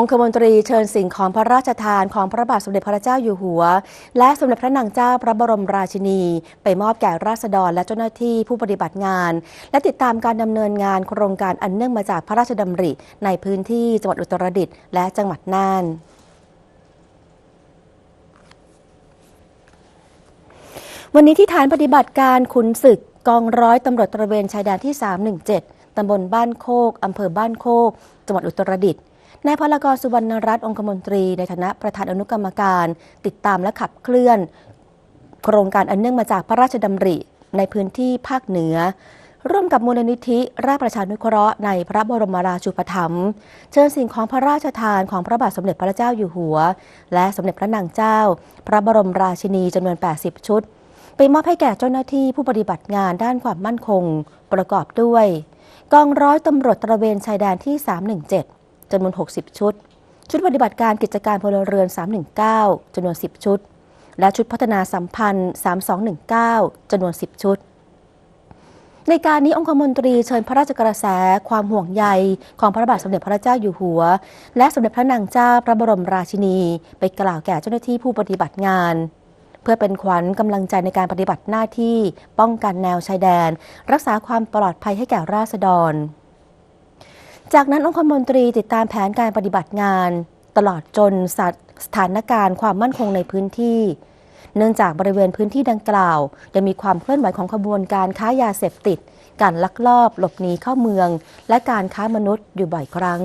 องคมนตรีเชิญสิ่งของพระราชทานของพระบาทสมเด็จพระเจ้าอยู่หัว และสมเด็จพระนางเจ้าพระบรมราชินี ไปมอบแก่ราษฎรและเจ้าหน้าที่ผู้ปฏิบัติงาน และติดตามการดำเนินงานโครงการอันเนื่องมาจากพระราชดำริ ในพื้นที่จังหวัดอุตรดิตถ์และจังหวัดน่านวันนี้ที่ฐานปฏิบัติการขุนศึกกองร้อยตำรวจตระเวนชายแดนที่ 317 ตำบลบ้านโคก อำเภอบ้านโคก จังหวัดอุตรดิตถ์ นายพลกรสุวรรณรัตน์องคมนตรีในฐานะประธานอนุกรรมการ ติดตามและขับเคลื่อน โครงการอันเนื่องมาจากพระราชดำริในพื้นที่ภาคเหนือ ร่วมกับมูลนิธิราชประชานุเคราะห์ในพระบรมราชูปถัมภ์เชิญสิ่งของพระราชทานของพระบาทสมเด็จพระเจ้าอยู่หัว และสมเด็จพระนางเจ้า พระบรมราชินีจำนวน 80 ชุด ไปมอบให้แก่เจ้าหน้าที่ผู้ปฏิบัติงานด้านความมั่นคง ประกอบด้วย กองร้อยตำรวจตระเวนชายแดนที่ 317 จำนวน 60 ชุด ชุดปฏิบัติการกิจการพลเรือน 319จำนวน 10 ชุด และชุดพัฒนาสัมพันธ์ 3219จำนวน 10 ชุด ในการนี้องคมนตรีเชิญพระราชกระแส ความห่วงใยของพระบาทสมเด็จพระเจ้าอยู่หัว และสมเด็จพระนางเจ้าพระบรมราชินี ไปกล่าวแก่เจ้าหน้าที่ผู้ปฏิบัติงานเพื่อเป็นขวัญกำลังใจในการปฏิบัติหน้าที่ ป้องกันแนวชายแดน รักษาความปลอดภัยให้แก่ราษฎร จากนั้นองคมนตรีติดตามแผนการปฏิบัติงาน ตลอดจนสถานการณ์ความมั่นคงในพื้นที่ เนื่องจากบริเวณพื้นที่ดังกล่าว ยังมีความเคลื่อนไหวของขบวนการค้ายาเสพติด การลักลอบหลบหนีเข้าเมือง และการค้ามนุษย์อยู่บ่อยครั้ง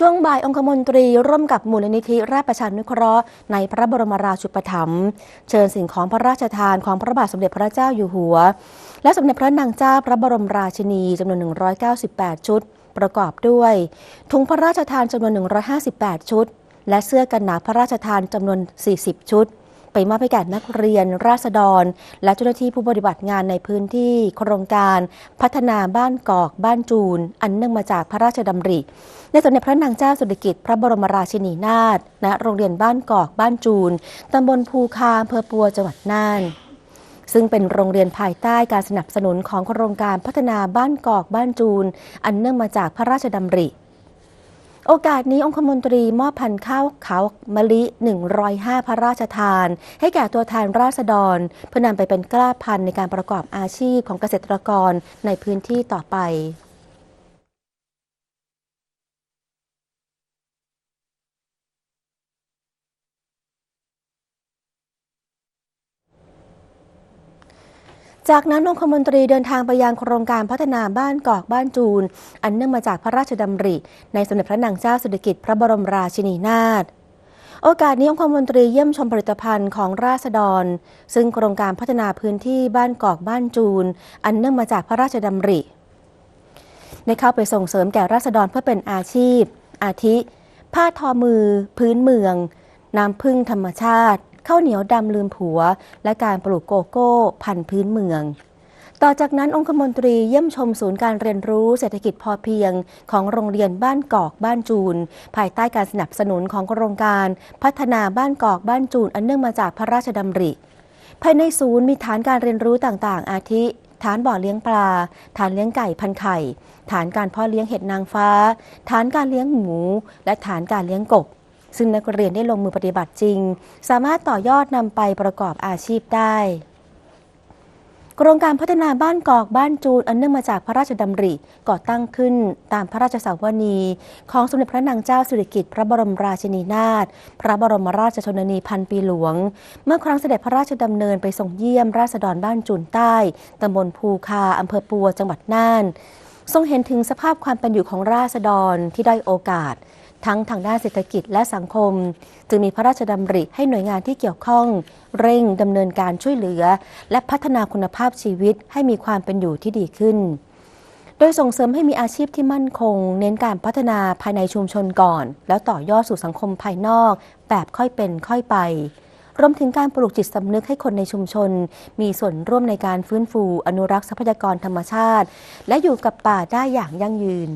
ช่วงบ่ายองคมนตรีร่วมกับมูลนิธิราชประชานุเคราะห์ในพระบรมราชูปถัมภ์เชิญสิ่งของพระราชทานของพระบาทสมเด็จพระเจ้าอยู่หัว และสมเด็จพระนางเจ้าพระบรมราชินีจำนวน 198 ชุด ประกอบด้วยถุงพระราชทานจำนวน 158 ชุด และเสื้อกันหนาวพระราชทานจำนวน 40 ชุด ไปมอบให้แก่นักเรียนราษฎร และเจ้าหน้าที่ผู้ปฏิบัติงานในพื้นที่โครงการพัฒนาบ้านกอก บ้านจูน อันเนื่องมาจากพระราชดำริ ในสมเด็จพระนางเจ้าสุริกิติ์พระบรมราชินีนาถณโรงเรียนบ้านกอกบ้านจูนตำบลภูคาอำเภอปัวจังหวัดน่านซึ่งเป็นโรงเรียนภายใต้การสนับสนุนของโครงการพัฒนาบ้านกอกบ้านจูน อันเนื่องมาจากพระราชดำริ โอกาสนี้องคมนตรีมอบพันธุ์ข้าวขาวมะลิ 105 พระราชทาน ให้แก่ตัวแทนราษฎร เพื่อนำไปเป็นกล้าพันธุ์ในการประกอบอาชีพของเกษตรกรในพื้นที่ต่อไป จากนั้นองคมนตรีเดินทางไปยังโครงการพัฒนาบ้านกอกบ้านจูน อันเนื่องมาจากพระราชดำริ ในสมเด็จพระนางเจ้าสิริกิติ์พระบรมราชินีนาถโอกาสนี้องคมนตรีเยี่ยมชมผลิตภัณฑ์ของราษฎร ซึ่งโครงการพัฒนาพื้นที่บ้านกอกบ้านจูน อันเนื่องมาจากพระราชดำริได้เข้าไปส่งเสริมแก่ราษฎรเพื่อเป็นอาชีพ อาทิ ผ้าทอมือ พื้นเมือง น้ำพึ่งธรรมชาติ ข้าวเหนียวดำลืมผัว และการปลูกโกโก้ พันธุ์พื้นเมืองต่อจากนั้นองคมนตรีเยี่ยมชมศูนย์การเรียนรู้เศรษฐกิจพอเพียง ของโรงเรียนบ้านกอกบ้านจูน ภายใต้การสนับสนุนของโครงการ พัฒนาบ้านกอกบ้านจูนอันเนื่องมาจากพระราชดำริ ภายในศูนย์มีฐานการเรียนรู้ต่างๆ อาทิ ฐานบ่อเลี้ยงปลา ฐานเลี้ยงไก่พันไข่ ฐานการเพาะเลี้ยงเห็ดนางฟ้า ฐานการเลี้ยงหมู และฐานการเลี้ยงกบ ซึ่งนักเรียนได้ลงมือปฏิบัติจริง สามารถต่อยอดนำไปประกอบอาชีพได้โครงการพัฒนาบ้านกอกบ้านจูนอันเนื่องมาจากพระราชดำริก่อตั้งขึ้นตามพระราชสาวนี ของสมเด็จพระนางเจ้าสิริกิติ์พระบรมราชินีนาถพระบรมราชชนนีพันปีหลวง เมื่อครั้งเสด็จพระราชดำเนินไปส่งเยี่ยมราษฎรบ้านจูนใต้ตำบลภูคาอำเภอปัวจังหวัดน่าน ทรงเห็นถึงสภาพความเป็นอยู่ของราษฎรที่ได้โอกาส ทั้งทางด้านเศรษฐกิจและสังคม จึงมีพระราชดำริให้หน่วยงานที่เกี่ยวข้อง เร่งดำเนินการช่วยเหลือ และพัฒนาคุณภาพชีวิตให้มีความเป็นอยู่ที่ดีขึ้น โดยส่งเสริมให้มีอาชีพที่มั่นคง เน้นการพัฒนาภายในชุมชนก่อน แล้วต่อยอดสู่สังคมภายนอก แบบค่อยเป็นค่อยไปรวมถึงการปลูกจิตสำนึกให้คนในชุมชน มีส่วนร่วมในการฟื้นฟู อนุรักษ์ทรัพยากรธรรมชาติ และอยู่กับป่าได้อย่างยั่งยืน